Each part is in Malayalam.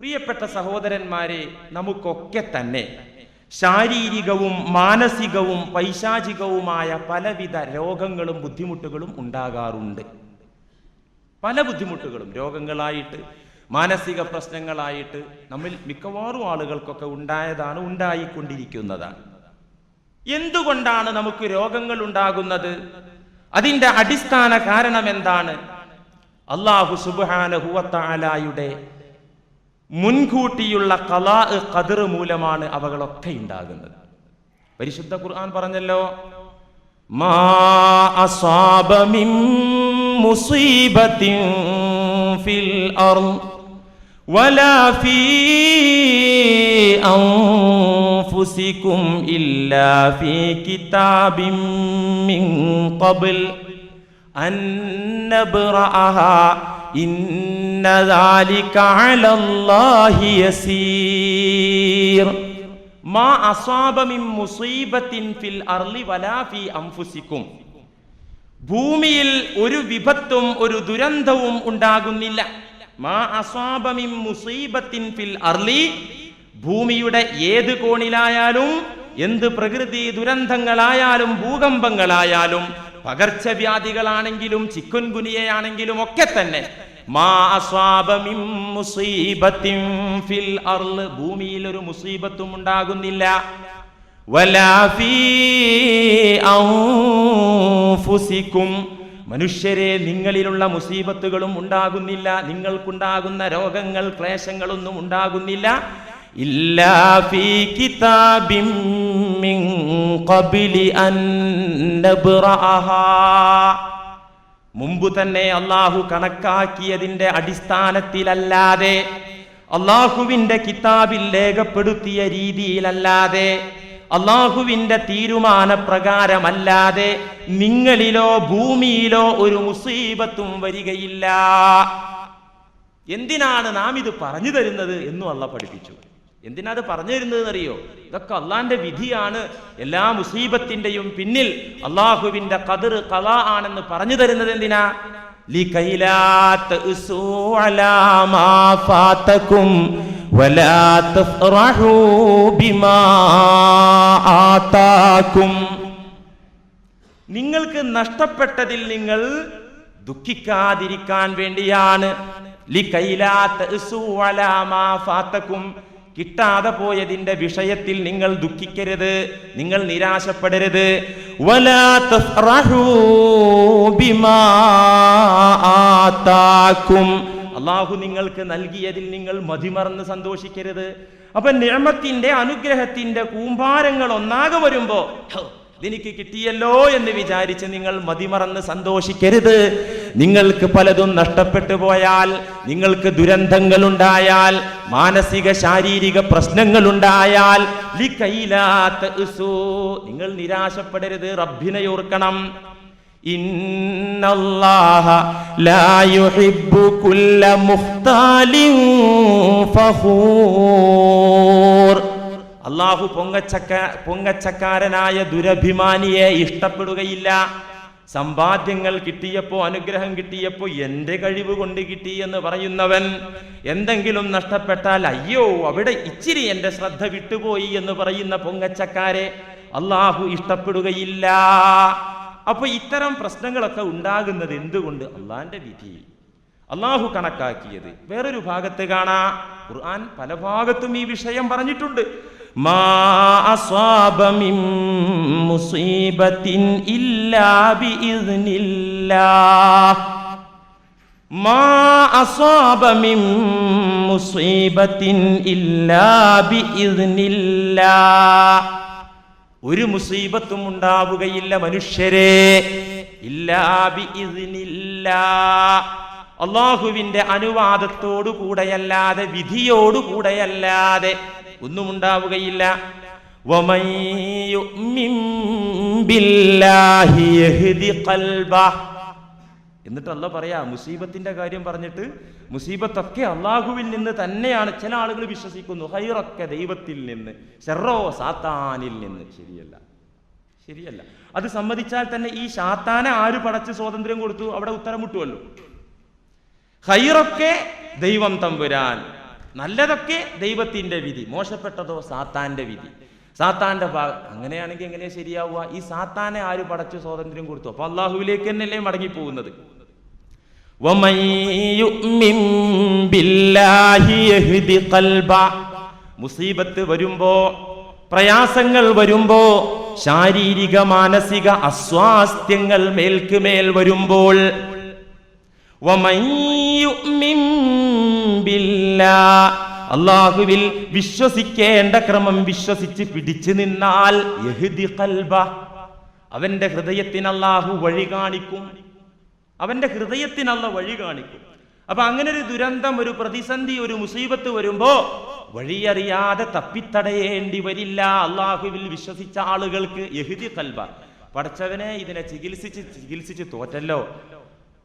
പ്രിയപ്പെട്ട സഹോദരന്മാരെ നമുക്കൊക്കെ തന്നെ ശാരീരികവും മാനസികവും പൈശാചികവുമായ പലവിധ രോഗങ്ങളും ബുദ്ധിമുട്ടുകളും ഉണ്ടാകാറുണ്ട്. പല ബുദ്ധിമുട്ടുകളും. രോഗങ്ങളായിട്ട് മാനസിക പ്രശ്നങ്ങളായിട്ട് നമ്മിൽ മിക്കവാറും ആളുകൾക്കൊക്കെ ഉണ്ടായതാണ് ഉണ്ടായിക്കൊണ്ടിരിക്കുന്നതാണ്. എന്തുകൊണ്ടാണ് നമുക്ക് രോഗങ്ങൾ ഉണ്ടാകുന്നത്? അതിന്റെ അടിസ്ഥാന കാരണം എന്താണ്? അള്ളാഹു സുബാനഹുവത്താലായുടെ മുൻകൂട്ടിയുള്ള കലാ കതിർ മൂലമാണ് അവകളൊക്കെ ഉണ്ടാകുന്നത്. പരിശുദ്ധ ഖുർആൻ പറഞ്ഞല്ലോ ഭൂമിയിൽ ഒരു വിപത്തും ഒരു ദുരന്തവും ഉണ്ടാകുന്നില്ല. മാ അസ്വാബമിം മുസീബത്തിൻ ഫിൽ അർലി ഭൂമിയുടെ ഏത് കോണിലായാലും എന്ത് പ്രകൃതി ദുരന്തങ്ങളായാലും ഭൂകമ്പങ്ങളായാലും പകർച്ചവ്യാധികളാണെങ്കിലും ചിക്കുൻഗുനിയയാണെങ്കിലും ഒക്കെ തന്നെ ഭൂമിയിൽ ഒരു മുസീബത്തും ഉണ്ടാകുന്നില്ല. മനുഷ്യരെ നിങ്ങളിലുള്ള മുസീബത്തുകളും ഉണ്ടാകുന്നില്ല. നിങ്ങൾക്കുണ്ടാകുന്ന രോഗങ്ങൾ ക്ലേശങ്ങളൊന്നും ഉണ്ടാകുന്നില്ല. ഇല്ലാ മുമ്പ് തന്നെ അള്ളാഹു കണക്കാക്കിയതിന്റെ അടിസ്ഥാനത്തിലല്ലാതെ അള്ളാഹുവിന്റെ കിതാബിൽ രേഖപ്പെടുത്തിയ രീതിയിലല്ലാതെ അള്ളാഹുവിന്റെ തീരുമാന പ്രകാരമല്ലാതെ നിങ്ങളിലോ ഭൂമിയിലോ ഒരു മുസീബത്തും വരികയില്ല. എന്തിനാണ് നാം ഇത് പറഞ്ഞു തരുന്നത് എന്നും അള്ള പഠിപ്പിച്ചു. എന്തിനാ അത് പറഞ്ഞു തരുന്നതെന്നറിയോ ഇതൊക്കെ അള്ളാന്റെ വിധിയാണ്. എല്ലാ മുസീബത്തിന്റെയും പിന്നിൽ അള്ളാഹുവിന്റെ കതിർ കല ആണെന്ന് പറഞ്ഞു തരുന്നത് എന്തിനാ? നിങ്ങൾക്ക് നഷ്ടപ്പെട്ടതിൽ നിങ്ങൾ ദുഃഖിക്കാതിരിക്കാൻ വേണ്ടിയാണ്. ലി കൈലാത്ത കിട്ടാതെ പോയതിന്റെ വിഷയത്തിൽ നിങ്ങൾ ദുഃഖിക്കരുത് നിങ്ങൾ നിരാശപ്പെടരുത്. അള്ളാഹു നിങ്ങൾക്ക് നൽകിയതിൽ നിങ്ങൾ മതിമറന്ന് സന്തോഷിക്കരുത്. അപ്പൊ നിയമത്തിന്റെ അനുഗ്രഹത്തിന്റെ കൂമ്പാരങ്ങൾ ഒന്നാകെ വരുമ്പോ ഇതെനിക്ക് കിട്ടിയല്ലോ എന്ന് വിചാരിച്ച് നിങ്ങൾ മതിമറന്ന് സന്തോഷിക്കരുത് നിങ്ങൾക്ക് പലതും നഷ്ടപ്പെട്ടു പോയാൽ നിങ്ങൾക്ക് ദുരന്തങ്ങൾ ഉണ്ടായാൽ മാനസിക ശാരീരിക പ്രശ്നങ്ങൾ ഉണ്ടായാൽ. നിങ്ങൾ നിരാശപ്പെടരുത് റബ്ബിനെ ഓർക്കണം ഇന്നല്ലാഹ അള്ളാഹു പൊങ്ങച്ചക്ക പൊങ്ങച്ചക്കാരനായ ദുരഭിമാനിയെ ഇഷ്ടപ്പെടുകയില്ല. സമ്പാദ്യങ്ങൾ കിട്ടിയപ്പോ അനുഗ്രഹം കിട്ടിയപ്പോ എന്റെ കഴിവ് കൊണ്ട് കിട്ടി എന്ന് പറയുന്നവൻ എന്തെങ്കിലും നഷ്ടപ്പെട്ടാൽ അയ്യോ അവിടെ ഇച്ചിരി എന്റെ ശ്രദ്ധ വിട്ടുപോയി എന്ന് പറയുന്ന പൊങ്ങച്ചക്കാരെ അള്ളാഹു ഇഷ്ടപ്പെടുകയില്ല. അപ്പൊ ഇത്തരം പ്രശ്നങ്ങളൊക്കെ ഉണ്ടാകുന്നത് എന്തുകൊണ്ട്? അള്ളാന്റെ വിധി. അള്ളാഹു കണക്കാക്കിയത്. വേറൊരു ഭാഗത്ത് കാണാ. ഖുർആൻ പല ഭാഗത്തും ഈ വിഷയം പറഞ്ഞിട്ടുണ്ട്. ഒരു മുസീബത്തും ഉണ്ടാവുകയില്ല മനുഷ്യരെ. അള്ളാഹുവിന്റെ അനുവാദത്തോടു കൂടെയല്ലാതെ വിധിയോടു കൂടെയല്ലാതെ ഒന്നും ഉണ്ടാവുകയില്ല എന്നിട്ട് പറയാ മുസീബത്തിന്റെ കാര്യം പറഞ്ഞിട്ട് മുസീബത്തൊക്കെ അള്ളാഹുവിൽ നിന്ന് തന്നെയാണ് ചില ആളുകൾ വിശ്വസിക്കുന്നു. ഹൈറൊക്കെ ദൈവത്തിൽ നിന്ന് ഷെറോ സാത്താനിൽ നിന്ന്. ശരിയല്ല. ശരിയല്ല. അത് സമ്മതിച്ചാൽ തന്നെ ഈ ശാത്താനെ ആര് പടച്ച് സ്വാതന്ത്ര്യം കൊടുത്തു? അവിടെ ഉത്തരം മുട്ടുമല്ലോ ഹൈറൊക്കെ ദൈവം തമ്പുരാൻ. നല്ലതൊക്കെ ദൈവത്തിന്റെ വിധി മോശപ്പെട്ടതോ സാത്താന്റെ വിധി. സാത്താന്റെ ഭാഗം അങ്ങനെയാണെങ്കിൽ എങ്ങനെ ശരിയാവുക? ഈ സാത്താനെ ആര് പടച്ചു സ്വാതന്ത്ര്യം കൊടുത്തു? അപ്പോൾ അള്ളാഹുവിലേക്ക് തന്നെയല്ലേ മടങ്ങിപ്പോകുന്നത്. മുസീബത്ത് വരുമ്പോ പ്രയാസങ്ങൾ വരുമ്പോ ശാരീരിക മാനസിക അസ്വാസ്ഥ്യങ്ങൾ മേൽക്കുമേൽ വരുമ്പോൾ അള്ളാഹുവിൽ വിശ്വസിക്കേണ്ട ക്രമം വിശ്വസിച്ച് പിടിച്ചു നിന്നാൽ അവന്റെ ഹൃദയത്തിന് അള്ളാഹു വഴി കാണിക്കും. അവന്റെ ഹൃദയത്തിനുള്ള വഴി കാണിക്കും. അപ്പൊ അങ്ങനെ ഒരു ദുരന്തം ഒരു പ്രതിസന്ധി ഒരു മുസീബത്ത് വരുമ്പോ വഴിയറിയാതെ തപ്പിത്തടയേണ്ടി വരില്ല. അള്ളാഹുവിൽ വിശ്വസിച്ച ആളുകൾക്ക് യഹുദി കൽബ. പഠിച്ചവനെ ഇതിനെ ചികിത്സിച്ച് ചികിത്സിച്ച് തോറ്റല്ലോ.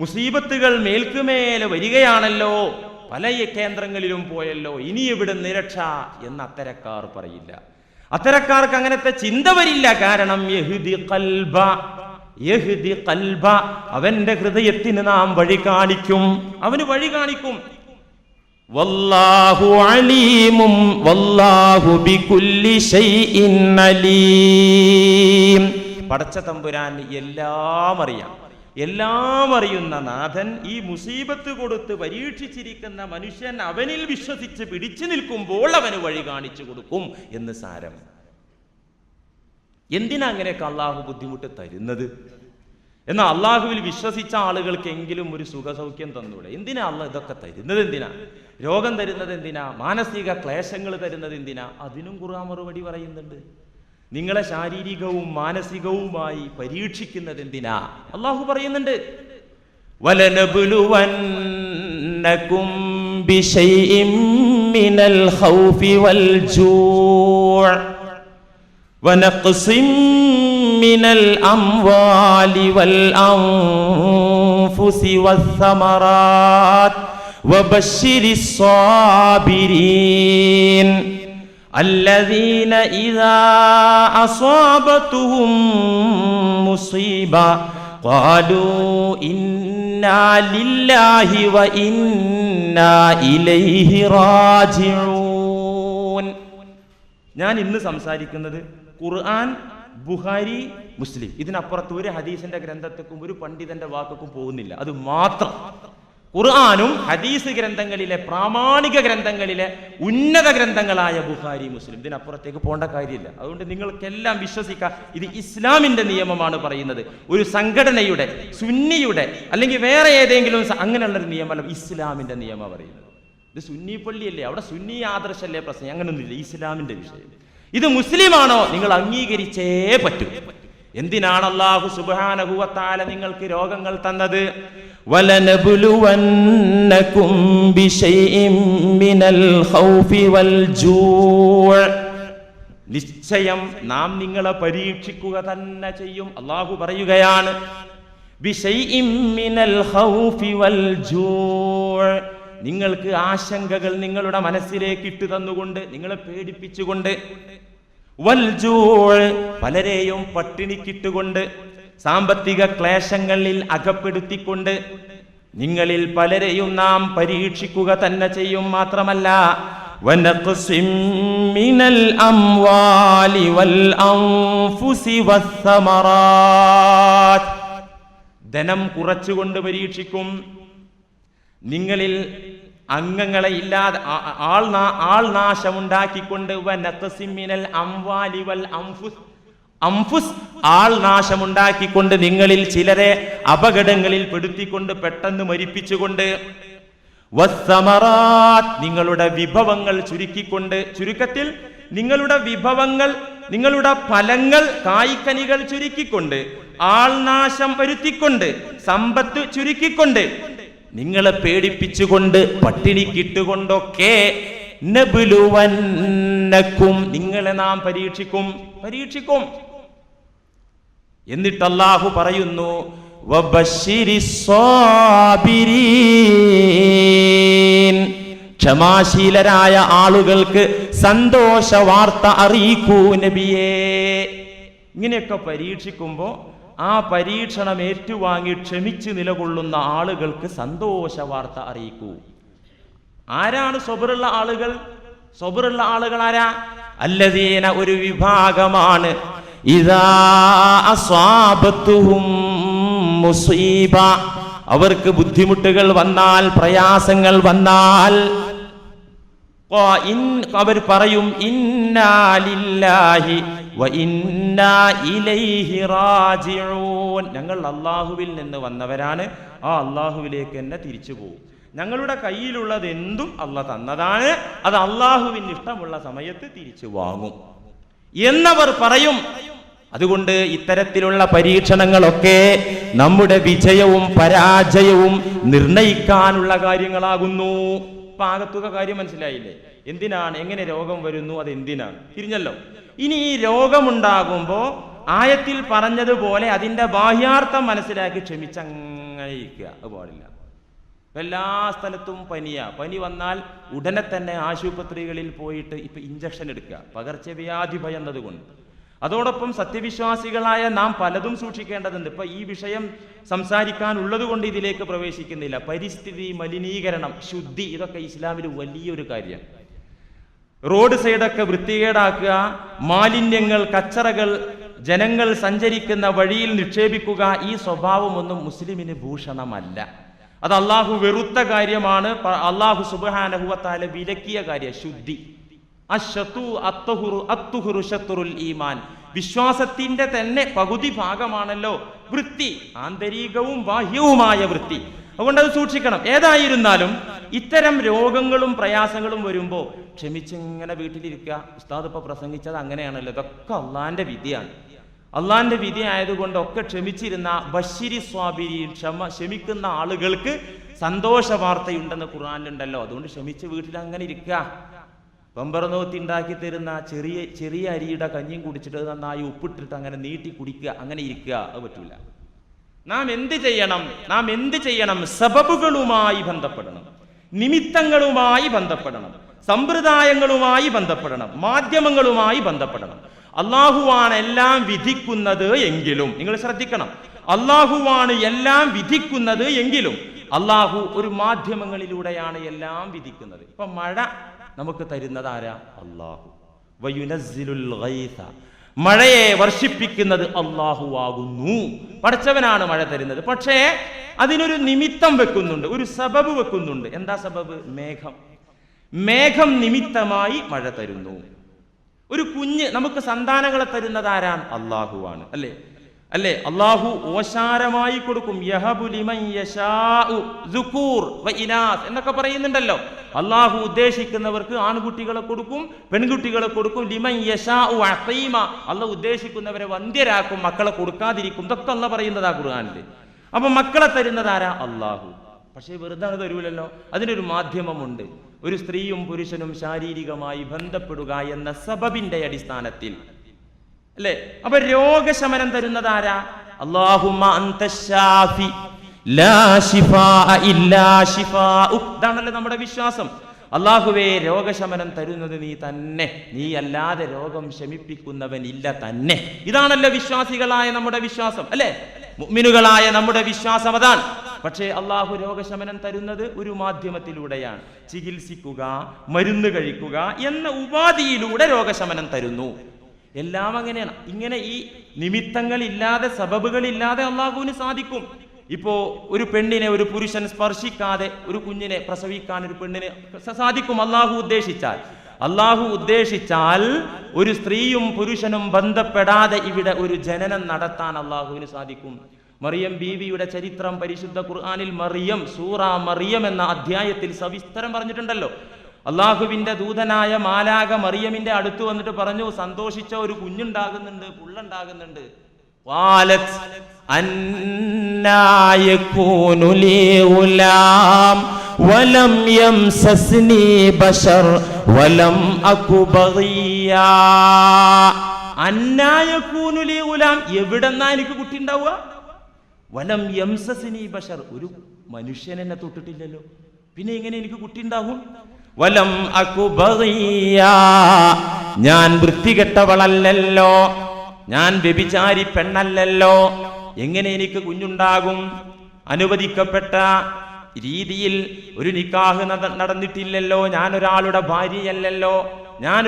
മുസീബത്തുകൾ മേൽക്കുമേലെ വരികയാണല്ലോ. പല കേന്ദ്രങ്ങളിലും പോയല്ലോ. ഇനി ഇവിടെ നിരക്ഷ എന്ന് അത്തരക്കാർ പറയില്ല. അത്തരക്കാർക്ക് അങ്ങനത്തെ ചിന്ത വരില്ല. കാരണം യഹുദി കൽബ യഹുദി ഖൽബ അവന്റെ ഹൃദയത്തിന് നാം വഴി കാണിക്കും. അവന് വഴി കാണിക്കും. വല്ലാഹു അലീമും വല്ലാഹു ബികുല്ലി ഷൈഇൻ അലീം. പടച്ച തമ്പുരാൻ എല്ലാം അറിയാം. എല്ലാം അറിയുന്ന നാഥൻ ഈ മുസീബത്ത് കൊടുത്ത് പരീക്ഷിച്ചിരിക്കുന്ന മനുഷ്യൻ അവനിൽ വിശ്വസിച്ച് പിടിച്ചു നിൽക്കുമ്പോൾ അവന് വഴി കാണിച്ചു കൊടുക്കും എന്ന് സാരം. എന്തിനാ അങ്ങനെയൊക്കെ അള്ളാഹു ബുദ്ധിമുട്ട് തരുന്നത്? എന്നാൽ അള്ളാഹുവിൽ വിശ്വസിച്ച ആളുകൾക്കെങ്കിലും ഒരു സുഖസൗഖ്യം തന്നൂടെ. എന്തിനാ അള്ളാഹ് ഇതൊക്കെ തരുന്നത് എന്തിനാ? രോഗം തരുന്നത് എന്തിനാ? മാനസിക ക്ലേശങ്ങൾ തരുന്നത് എന്തിനാ? അതിനും ഖുർആൻ മറുപടി പറയുന്നുണ്ട്. നിങ്ങളെ ശാരീരികവും മാനസികവുമായി പരീക്ഷിക്കുന്നത് എന്തിനാ അള്ളാഹു പറയുന്നുണ്ട് വലനബുലുവന്നകും ബിശൈഇം മിനൽ ഖൗഫി വൽ മിനൽ അംവാലി വൽ അൻഫുസി വസ്സമറാത്ത് സാബിരീൻ. الذين إذا أصابتهم مصيبة قالوا إنا لله وإنا إليه راجعون ഞാൻ ഇന്ന് സംസാരിക്കുന്നത് ഖുർആൻ ബുഹാരി മുസ്ലിം ഇതിനപ്പുറത്ത് ഒരു ഹദീസിന്റെ ഗ്രന്ഥത്തിനും ഒരു പണ്ഡിതന്റെ വാക്കും പോകുന്നില്ല അത് മാത്രം ഖുർആാനും ഹദീസ് ഗ്രന്ഥങ്ങളിലെ പ്രാമാണിക ഗ്രന്ഥങ്ങളിലെ ഉന്നത ഗ്രന്ഥങ്ങളായ ബുഹാരി മുസ്ലിം. ഇതിനപ്പുറത്തേക്ക് പോകേണ്ട കാര്യമില്ല. അതുകൊണ്ട് നിങ്ങൾക്കെല്ലാം വിശ്വസിക്കാം. ഇത് ഇസ്ലാമിന്റെ നിയമമാണ് പറയുന്നത്. ഒരു സംഘടനയുടെ സുന്നിയുടെ അല്ലെങ്കിൽ വേറെ ഏതെങ്കിലും അങ്ങനെയുള്ള അങ്ങനെയുള്ളൊരു നിയമമല്ല ഇസ്ലാമിന്റെ നിയമം പറയുന്നത്. ഇത് സുന്നി പള്ളിയല്ലേ? അവിടെ സുന്നി ആദർശമല്ലേ പ്രശ്നം? അങ്ങനെയൊന്നുമില്ല ഇസ്ലാമിന്റെ വിഷയം. ഇത് മുസ്ലിമാണോ? നിങ്ങൾ അംഗീകരിച്ചേ പറ്റൂ. എന്തിനാണ് അള്ളാഹു സുബാനഹുവത്താല നിങ്ങൾക്ക് രോഗങ്ങൾ തന്നത്? മിനൽ ഖൗഫി വൽ നിശ്ചയം നാം നിങ്ങളെ പരീക്ഷിക്കുക തന്നെ ചെയ്യും. അള്ളാഹു പറയുകയാണ് നിങ്ങൾക്ക് ആശങ്കകൾ നിങ്ങളുടെ മനസ്സിലേക്ക് ഇട്ടു തന്നുകൊണ്ട് നിങ്ങളെ പേടിപ്പിച്ചുകൊണ്ട് പലരെയും പട്ടിണിക്കിട്ടുകൊണ്ട് സാമ്പത്തിക ക്ലേശങ്ങളിൽ അകപ്പെടുത്തിക്കൊണ്ട് നിങ്ങളിൽ പലരെയും നാം പരീക്ഷിക്കുക തന്നെ ചെയ്യും മാത്രമല്ല. ധനം കുറച്ചുകൊണ്ട് പരീക്ഷിക്കും. നിങ്ങളിൽ അംഗങ്ങളെ ഇല്ലാതെ ആൾ നാ- ആൾ നാശമുണ്ടാക്കിക്കൊണ്ട് വനഖസിമിനൽ അംവാലി അംഫുസ് അംഫുസ് ആൾ നാശമുണ്ടാക്കിക്കൊണ്ട് നിങ്ങളിൽ ചിലരെ അപകടങ്ങളിൽ പെടുത്തിക്കൊണ്ട് പെട്ടെന്ന് മരിപ്പിച്ചുകൊണ്ട് നിങ്ങളുടെ വിഭവങ്ങൾ ചുരുക്കിക്കൊണ്ട് ചുരുക്കത്തിൽ നിങ്ങളുടെ വിഭവങ്ങൾ നിങ്ങളുടെ ഫലങ്ങൾ കായ്ക്കനികൾ ചുരുക്കിക്കൊണ്ട് ആൾനാശം വരുത്തിക്കൊണ്ട് സമ്പത്ത് ചുരുക്കിക്കൊണ്ട് നിങ്ങളെ പേടിപ്പിച്ചുകൊണ്ട് പട്ടിണിക്കിട്ടുകൊണ്ടൊക്കെ നബുലുവന്നക്കും. നിങ്ങളെ നാം പരീക്ഷിക്കും പരീക്ഷിക്കും. എന്നിട്ട് അള്ളാഹു പറയുന്നു ക്ഷമാശീലരായ ആളുകൾക്ക് സന്തോഷ വാർത്ത അറിയിക്കൂ നബിയേ. ഇങ്ങനെയൊക്കെ പരീക്ഷിക്കുമ്പോ ആ പരീക്ഷണം ഏറ്റുവാങ്ങി ക്ഷമിച്ച് നിലകൊള്ളുന്ന ആളുകൾക്ക് സന്തോഷ വാർത്ത അറിയിക്കൂ. ആരാണ് സ്വബറുള്ള ആളുകൾ? സ്വബറുള്ള ആളുകൾ ആരാ? അല്ലദീന ഒരു വിഭാഗമാണ്. മുസീബ. അവർക്ക് ബുദ്ധിമുട്ടുകൾ വന്നാൽ പ്രയാസങ്ങൾ വന്നാൽ അവർ പറയും ഇന്നാലില്ലാഹി ഞങ്ങൾ അള്ളാഹുവിൽ നിന്ന് വന്നവരാണ്. ആ അള്ളാഹുവിലേക്ക് തന്നെ തിരിച്ചു പോകും ഞങ്ങളുടെ കയ്യിലുള്ളത് എന്തും അല്ല തന്നതാണ്. അത് അള്ളാഹുവിന് ഇഷ്ടമുള്ള സമയത്ത് തിരിച്ചു വാങ്ങും. എന്നവർ പറയും അതുകൊണ്ട് ഇത്തരത്തിലുള്ള പരീക്ഷണങ്ങളൊക്കെ നമ്മുടെ വിജയവും പരാജയവും നിർണയിക്കാനുള്ള കാര്യങ്ങളാകുന്നു. ഇപ്പൊ ആകത്തുക കാര്യം മനസ്സിലായില്ലേ? എന്തിനാണ്? എങ്ങനെ രോഗം വരുന്നു? അത് എന്തിനാണ്? തിരിഞ്ഞല്ലോ. ഇനി ഈ രോഗമുണ്ടാകുമ്പോ ആയത്തിൽ പറഞ്ഞതുപോലെ അതിന്റെ ബാഹ്യാർത്ഥം മനസ്സിലാക്കി ക്ഷമിച്ചങ്ങനെ ഇരിക്കുക. അത് പാടില്ല. എല്ലാ സ്ഥലത്തും പനിയാ. പനി വന്നാൽ ഉടനെ തന്നെ ആശുപത്രികളിൽ പോയിട്ട് ഇപ്പൊ ഇഞ്ചക്ഷൻ എടുക്കുക. പകർച്ചവ്യാധി ഭയന്നത് കൊണ്ട് അതോടൊപ്പം സത്യവിശ്വാസികളായ നാം പലതും സൂക്ഷിക്കേണ്ടതുണ്ട്. ഇപ്പൊ ഈ വിഷയം സംസാരിക്കാനുള്ളത് കൊണ്ട് ഇതിലേക്ക് പ്രവേശിക്കുന്നില്ല. പരിസ്ഥിതി മലിനീകരണം ശുദ്ധി ഇതൊക്കെ ഇസ്ലാമിൽ വലിയൊരു കാര്യമാണ് റോഡ് സൈഡൊക്കെ വൃത്തികേടാക്കുക മാലിന്യങ്ങൾ കച്ചറകൾ ജനങ്ങൾ സഞ്ചരിക്കുന്ന വഴിയിൽ നിക്ഷേപിക്കുക ഈ സ്വഭാവമൊന്നും മുസ്ലിമിന് ഭൂഷണമല്ല. അത് അള്ളാഹു വെറുത്ത കാര്യമാണ് അള്ളാഹു സുബാനഹുവത്താല വിലക്കിയ കാര്യം ശുദ്ധി. ഈമാൻ. വിശ്വാസത്തിന്റെ തന്നെ പകുതി ഭാഗമാണല്ലോ വൃത്തി ആന്തരികവും ബാഹ്യവുമായ വൃത്തി. അതുകൊണ്ട് അത് സൂക്ഷിക്കണം. ഏതായിരുന്നാലും ഇത്തരം രോഗങ്ങളും പ്രയാസങ്ങളും വരുമ്പോൾ ക്ഷമിച്ചിങ്ങനെ വീട്ടിലിരിക്കുക. ഉസ്താദ് ഇപ്പൊ പ്രസംഗിച്ചത് അങ്ങനെയാണല്ലോ. ഇതൊക്കെ അള്ളാന്റെ വിധിയാണ്. അള്ളാന്റെ വിധി ആയതുകൊണ്ട് ഒക്കെ ക്ഷമിച്ചിരുന്ന ബഷിരി സ്വാബിരി ക്ഷമ ക്ഷമിക്കുന്ന ആളുകൾക്ക് സന്തോഷ വാർത്തയുണ്ടെന്ന് ഖുർആാനിലുണ്ടല്ലോ. അതുകൊണ്ട് ക്ഷമിച്ച് വീട്ടിൽ അങ്ങനെ ഇരിക്കുക. വെമ്പറനോത്തി ഉണ്ടാക്കി തരുന്ന ചെറിയ ചെറിയ അരിയുടെ കഞ്ഞിയും കുടിച്ചിട്ട് നന്നായി ഉപ്പിട്ടിട്ട് അങ്ങനെ നീട്ടി കുടിക്കുക അങ്ങനെ ഇരിക്കുക അത് പറ്റൂല. നാം എന്ത് ചെയ്യണം? നാം എന്ത് ചെയ്യണം? സബബുകളുമായി ബന്ധപ്പെടണം. നിമിത്തങ്ങളുമായി ബന്ധപ്പെടണം. സമ്പ്രദായങ്ങളുമായി ബന്ധപ്പെടണം. മാധ്യമങ്ങളുമായി ബന്ധപ്പെടണം. അള്ളാഹുവാണ് എല്ലാം വിധിക്കുന്നത് എങ്കിലും നിങ്ങൾ ശ്രദ്ധിക്കണം. അള്ളാഹുവാണ് എല്ലാം വിധിക്കുന്നത് എങ്കിലും അള്ളാഹു ഒരു മാധ്യമങ്ങളിലൂടെയാണ് എല്ലാം വിധിക്കുന്നത്. ഇപ്പൊ മഴ നമുക്ക് തരുന്നത് ആരാ? അള്ളാഹു വയുനസിലുൽ മഴയെ വർഷിപ്പിക്കുന്നത് അള്ളാഹു ആകുന്നു. പഠിച്ചവനാണ് മഴ തരുന്നത്. പക്ഷേ അതിനൊരു നിമിത്തം വെക്കുന്നുണ്ട്. ഒരു സബബ് വെക്കുന്നുണ്ട്. എന്താ സബബ്? മേഘം. മേഘം നിമിത്തമായി മഴ തരുന്നു. ഒരു കുഞ്ഞ് നമുക്ക് സന്താനങ്ങളെ തരുന്നത് ആരാണ്? അള്ളാഹുവാണ് അല്ലേ? അല്ലേ? അള്ളാഹു ഓശാരമായി കൊടുക്കും. എന്നൊക്കെ പറയുന്നുണ്ടല്ലോ. അള്ളാഹു ഉദ്ദേശിക്കുന്നവർക്ക് ആൺകുട്ടികളെ കൊടുക്കും പെൺകുട്ടികളെ കൊടുക്കും. ലിമൻ യശാഉ അള്ളാഹ് ഉദ്ദേശിക്കുന്നവരെ വന്ധ്യരാക്കും മക്കളെ കൊടുക്കാതിരിക്കും. ഇതൊക്കെ അല്ല പറയുന്നതാ ഖുർആനിൽ അപ്പൊ മക്കളെ തരുന്നതാരാ അള്ളാഹു പക്ഷേ വെറുതെ അത് തരൂലല്ലോ. അതിനൊരു മാധ്യമമുണ്ട്. ഒരു സ്ത്രീയും പുരുഷനും ശാരീരികമായി ബന്ധപ്പെടുക എന്ന സബബിന്റെ അടിസ്ഥാനത്തിൽ. അല്ലേ? അപ്പൊ രോഗശമനം തരുന്നത് ആരാ. ഇതാണല്ലോ നമ്മുടെ വിശ്വാസം. അള്ളാഹുവേ രോഗശമനം തരുന്നത് നീ തന്നെ. നീ അല്ലാതെ രോഗം ശമിപ്പിക്കുന്നവൻ ഇല്ല തന്നെ. ഇതാണല്ലോ വിശ്വാസികളായ നമ്മുടെ വിശ്വാസം അല്ലേ? മുഅ്മിനുകളായ നമ്മുടെ വിശ്വാസം അതാണ്. പക്ഷേ അള്ളാഹു രോഗശമനം തരുന്നത് ഒരു മാധ്യമത്തിലൂടെയാണ്. ചികിത്സിക്കുക മരുന്ന് കഴിക്കുക എന്ന ഉപാധിയിലൂടെ രോഗശമനം തരുന്നു. എല്ലാം അങ്ങനെയാണ്. ഇങ്ങനെ ഈ നിമിത്തങ്ങളില്ലാതെ സബബുകളില്ലാതെ അള്ളാഹുവിന് സാധിക്കും. ഇപ്പോ ഒരു പെണ്ണിനെ ഒരു പുരുഷൻ സ്പർശിക്കാതെ ഒരു കുഞ്ഞിനെ പ്രസവിക്കാൻ ഒരു പെണ്ണിനെ സാധിക്കും അള്ളാഹു ഉദ്ദേശിച്ചാൽ. അള്ളാഹു ഉദ്ദേശിച്ചാൽ ഒരു സ്ത്രീയും പുരുഷനും ബന്ധപ്പെടാതെ ഇവിടെ ഒരു ജനനം നടത്താൻ അള്ളാഹുവിന് സാധിക്കും. മറിയം ബീവിയുടെ ചരിത്രം പരിശുദ്ധ ഖുർആാനിൽ മറിയം സൂറ മറിയം എന്ന അധ്യായത്തിൽ സവിസ്തരം പറഞ്ഞിട്ടുണ്ടല്ലോ. അള്ളാഹുവിന്റെ ദൂതനായ മാലാക മറിയമിന്റെ അടുത്ത് വന്നിട്ട് പറഞ്ഞു സന്തോഷിച്ച ഒരു കുഞ്ഞുണ്ടാകുന്നുണ്ട് പുള്ളുണ്ടാകുന്നുണ്ട്. എവിടെന്നാ എനിക്ക് കുട്ടി ഉണ്ടാവുക? വലം യംസസിനി ബഷർ ഒരു മനുഷ്യൻ എന്നെ തൊട്ടിട്ടില്ലല്ലോ. പിന്നെ എങ്ങനെ എനിക്ക് കുട്ടി ഉണ്ടാകും വലം അക്കു ഞാൻ വൃത്തികെട്ടവളല്ലല്ലോ. ഞാൻ വ്യഭിചാരി പെണ്ണല്ലല്ലോ. എങ്ങനെ എനിക്ക് കുഞ്ഞുണ്ടാകും? അനുവദിക്കപ്പെട്ട രീതിയിൽ ഒരു നിക്കാഹ് നടന്നിട്ടില്ലല്ലോ. ഞാൻ ഒരാളുടെ ഭാര്യയല്ലല്ലോ. ഞാൻ